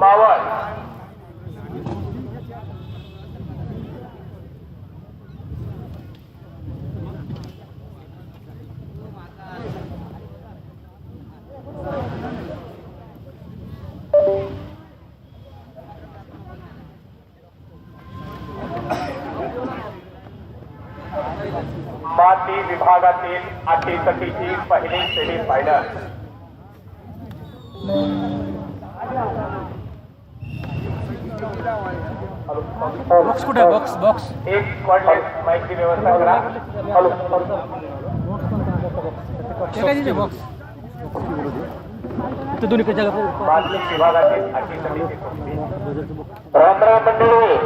मावळ. माती विभागातील अटीतटीची पहिली सेमी फायनल बॉक्स कुठे? आहे बॉक्स बॉक्स एक कॉर्डिनेट माहिती व्यवस्था करा हॅलो ते काय तिथे बॉक्स ते दोन्ही जागा माती विभागातील अटीतटीची कुस्ती रामराम मंडळी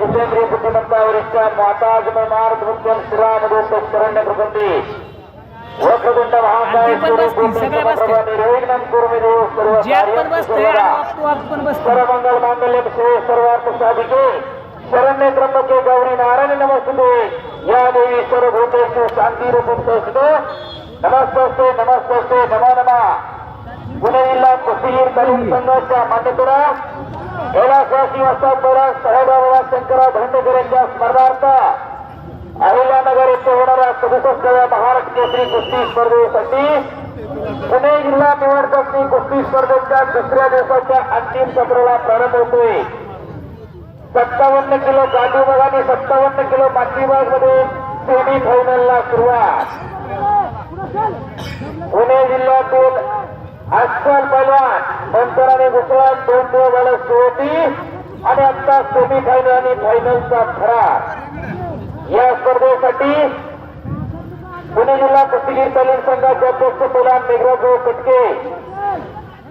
जितेंद्रिय बुद्धिमत्ता वरिष्ठ माताज मार्ग मुख्यम श्रीरामदेव शरण्य प्रकृती वक्रतुंड आरती पण बसतील, ज्यात पण बसते पण बसते शरण्य त्र्यंबके गौरी नारायण नमस्ते या देवी सर्वभूतेषु शांती रूपे नमस्ते नमस्ते नमो नमः. पुणे जिल्हा कुस्तीगीर तालीम संघाच्या मान्यतेला कैलासवासी वस्ताद महाराज साहेबराव शंकरराव धंडेकर यांच्या स्मरणार्थ अहिल्यानगर येथे होणाऱ्या सदुसष्टव्या महाराष्ट्र केसरी कुस्ती स्पर्धेसाठी पुणे जिल्हा निवड चाचणी कुस्ती स्पर्धेच्या दुसऱ्या दिवसाच्या अंतिम सत्राला प्रारंभ होतोय. सत्तावन्न किलो गांधीबाग आणि सत्तावन्न किलो मातीबागमध्ये सेमी फायनलला सुरुवात. पुणे जिल्ह्यातील अस्सल पैलवान नंतर आणि दुसरा दोन दिवस झालं सुरुवाती आणि आता सेमी फायनल आणि फायनलचा थरार या स्पर्धेसाठी पुणे जिल्हा कुस्तीगीर तालीम संघाचे अध्यक्ष पैलवान मेघराजभाऊ कटके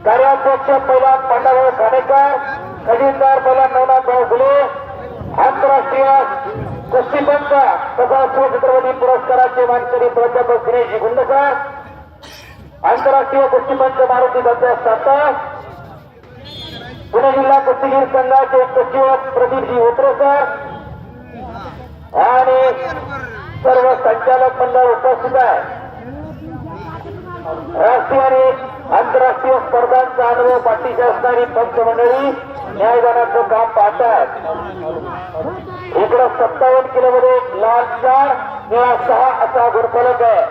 कार्याध्यक्ष पैलवान पांडाभाऊ खानेकर खजिनदार पैलवान नवनाथभाऊ फुले आंतरराष्ट्रीय कुस्तीपंच तथा शिवछत्रपती पुरस्काराचे मानकरी प्राध्यापक दिनेश गुंडकर आंतरराष्ट्रीय कुस्तीपंच मारुती दत्ता साता पुणे जिल्हा कुस्तीगीर संघाचे सचिव प्रदीपजी उतरेकर आणि सर्व संचालक मंडळ उपस्थित आहे. राष्ट्रीय आणि आंतरराष्ट्रीय स्पर्धांचा अनुभव पाठीशी असणारी पंच मंडळी न्यायदानाचं काम पाहतात इकडं सत्तावन्न किलोमध्ये लाल चार निळा सहा असा गुरफलक आहे.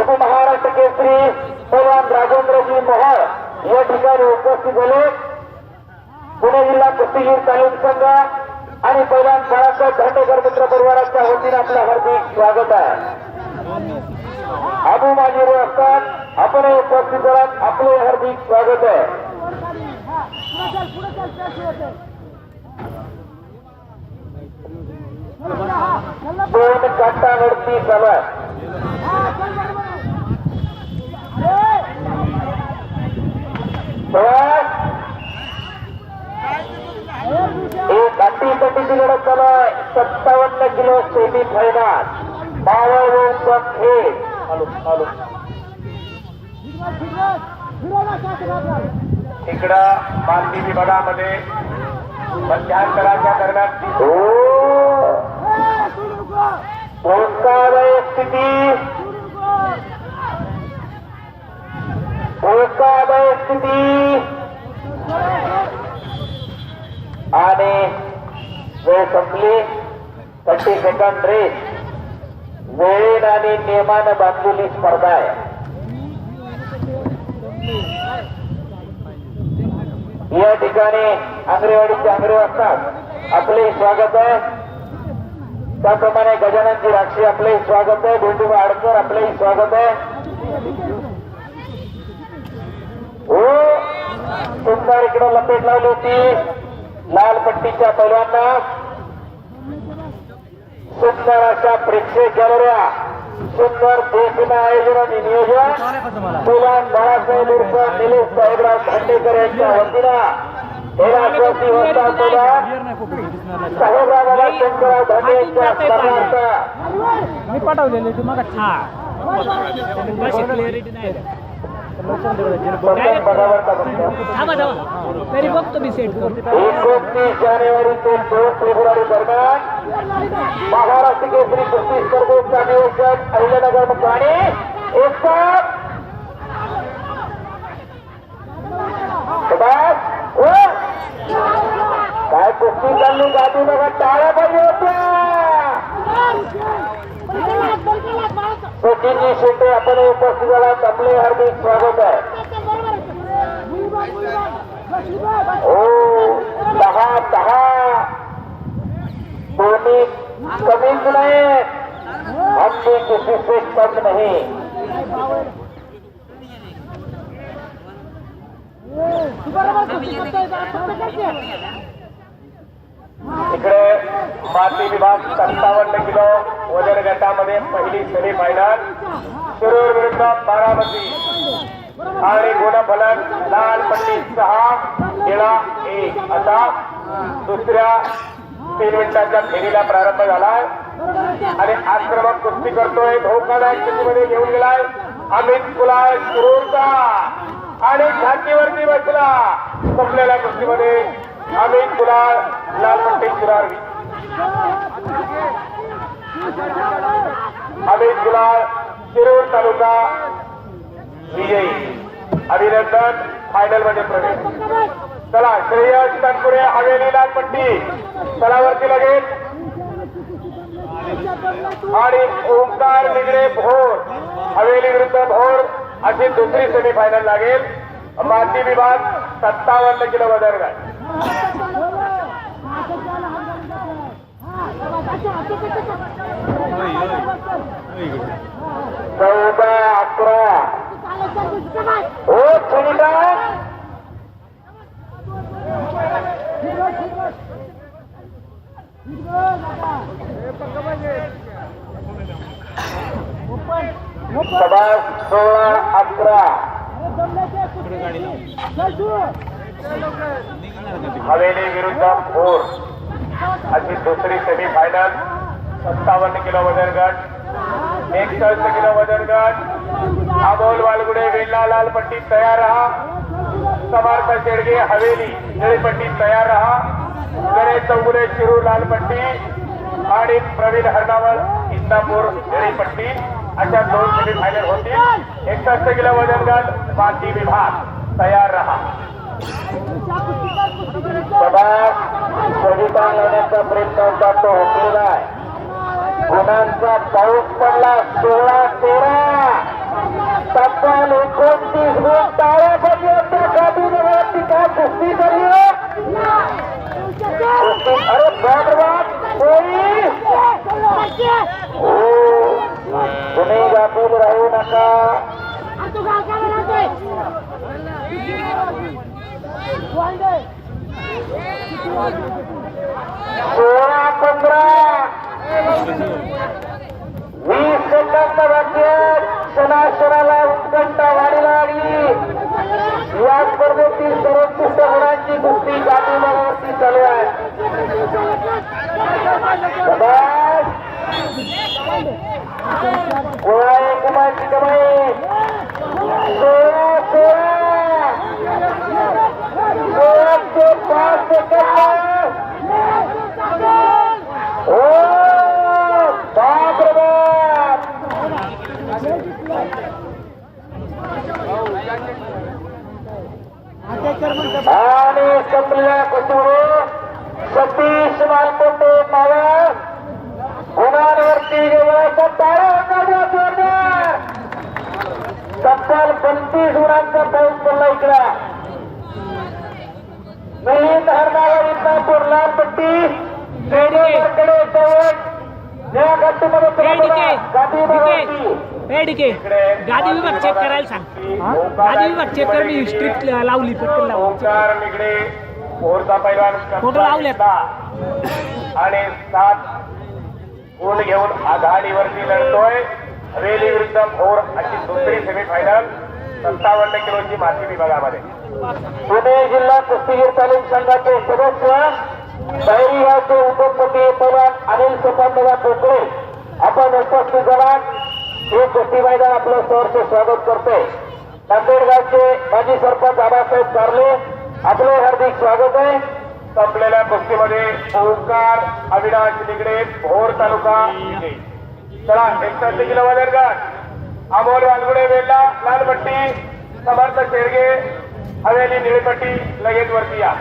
उपमहाराष्ट्र केसरी भगवान राजेंद्रजी मोहळ या ठिकाणी उपस्थित झाले. पुणे जिल्हा कुस्तीगीर तालीम संघ आणि पैलवान बाळासाहेब धांडेकर मित्र परिवाराच्या वतीने आपलं हार्दिक स्वागत आहे. अबू माजी असतात आपण उपस्थित आहात. आपले हार्दिक स्वागत आहे. दोन काटावरती चालू आहे. प्रवास एक अटी लढत चालू आहे सत्तावन्न किलो सेमी फायनल मावळ खेळ इकडं मालदी विभागामध्ये मध्यांतराच्या दरम्यान धोकादायक स्थिती धोकादायक स्थिती आणि वेळ संपली. पट्टी सेकंड रेस वेळेन आणि नियमानं बांधलेली स्पर्धा आहे. या ठिकाणी आंगरेवाडीचे आंगरे असतात. आपले स्वागत आहे. त्याप्रमाणे गजाननजी राक्षी आपले स्वागत आहे. गोंडूबा आडकर आपलेही स्वागत आहे. हो सुंदर इकडे लपेट लावली होती. लाल पट्टीच्या पैलवांना सुंदर अशा प्रेक्षक गॅलऱ्या सुंदर देखील आयोजन आणि नियोजन तुलान बाळासाहेब उर्फ निलेश साहेबराव खांडेकर यांच्या वतीनं तुला साहेबराव बाबा शंकरराव धांडे यांच्या स्मरणार्थ मी पाठवलेले ते तरी बघतो मी सेट जानेवारी ते दोन फेब्रुवारी दरम्यान महाराष्ट्र केसरी कुस्ती स्पर्धेचा नियोजन अहिल्यानगर काय कुस्ती बघा टाळ्या पाहिजे होत्या. सचिनजी कुस्तीमध्ये आपण उपस्थित झालात आपले हार्दिक स्वागत आहे. हो दहा दहा. दोन्ही कमीच नाही. आमची किती किसी नाही. इकडे माती विभाग सत्तावन्न किलो. वजन गटामध्ये पहिली सेमी फायनल शिरूर विरुद्ध बारामती. आणि गुणफलक लाल पट्टी सहा निळा एक. असा दुसऱ्या तीन मिनिटाच्या फेरीला प्रारंभ झालाय. आणि आक्रमक कुस्ती करतोय. धोकादायक स्थितीमध्ये घेऊन गेलाय अमित कुलाय शिरूरचा आणि छातीवरती बसला. संपलेल्या कुस्तीमध्ये अमित कुलाळ लाल पट्टी शिरारवी अमित कुलाळ शिरूर तालुका विजयी अभिनंदन फायनलमध्ये प्रवेश चला श्रेयस तनपुरे हवेली लालपट्टी तलावरती लगेच आणि ओंकार निगडे भोर हवेली विरुद्ध भोर अशी दुसरी सेमीफायनल लागेल माती विभाग सत्तावन्न किलो वजन गाय चौदा अकरा. हो सुनीता सभा सोळा अकरा. हवेली विरुद्ध भोर अशी दुसरी सेमीफायनल सत्तावन्न किलो वजन गट. एकसष्ट किलो वजन गट. अमोल वालगुडे वेल्ला लाल पट्टी तयार रहा. समर्थ शेडगे हवेली निळी पट्टी तयार रहा. गणेश चौगुले शिरूर लाल पट्टी आणि प्रवीण हरणावळ इंदापूर निळी पट्टी अशा दोन सेमी फायनल होतील. एकसष्ट किलो वजन गट बाकी विभाग तयार रहा. सभा कविता लावण्याचा प्रयत्न होता तो आहे. गुणांचा पाऊस पडला सोळा तेरा तब्बल एकोणतीस गुण टाळ्या बदली होत्या गाडीवरती काय कुस्ती झाली हो? अरे बाप कोणी हो. तुम्ही गाफील राहू नका. सोळा पंधरा. वीस सेकंद बाकी आहेत. क्षणाक्षणाला उत्कंठा वाढीला लागली या स्पर्धेतील सर्वोत्कृष्ट गुणांची कुस्ती गाठीमागावरती चालू आहे शाबास. एक गुणांची कमाई सोळा सोळा सोळा ते पाच सेकंद ओ बाप रे बाप संपलेल्या कुटुंब सतीश मालकोटे मावळ गुणांवरती गेल्याच्या टाळ्या वाजवल्या जोरदार. तब्बल पंचवीस गुणांचा पाऊस पडला इकडा. मिलिंद हरणावर इंदापूर लाल पट्टी कडे चवट या गट्टूमध्ये गादी पेडिके गादी विभाग चेक करायला सांग. गादी विभाग चेक कर मी स्ट्रिप लावली पटकन लावली. फोटो लावलेत. आणि सात गुण घेऊन आघाडीवरती लढतोय. हवेली विरुद्ध भोर अशी दुसरी सेमीफायनल सत्तावन्न किलोची माती विभागामध्ये. पुणे जिल्हा कुस्तीगीर तालीम संघाचे सदस्य बहिरी गावचे उपपती पैलवान अनिल सोपानदादा कोकळे आपण उपस्थित झाला हे कुस्ती मैदान आपलं सहर्ष स्वागत करतोय. नांदेड गावचे माजी सरपंच आबासाहेब कारले आपले हार्दिक स्वागत आहे. संपलेल्या कुस्तीमध्ये ओंकार अविनाश निगडे भोर तालुका. चला एकसष्ट किलो वजन गट अमोल वालगुडे वेल्ला लालपट्टी समर्थ शेडगे हवेली निळेपट्टी लगेच वरती या.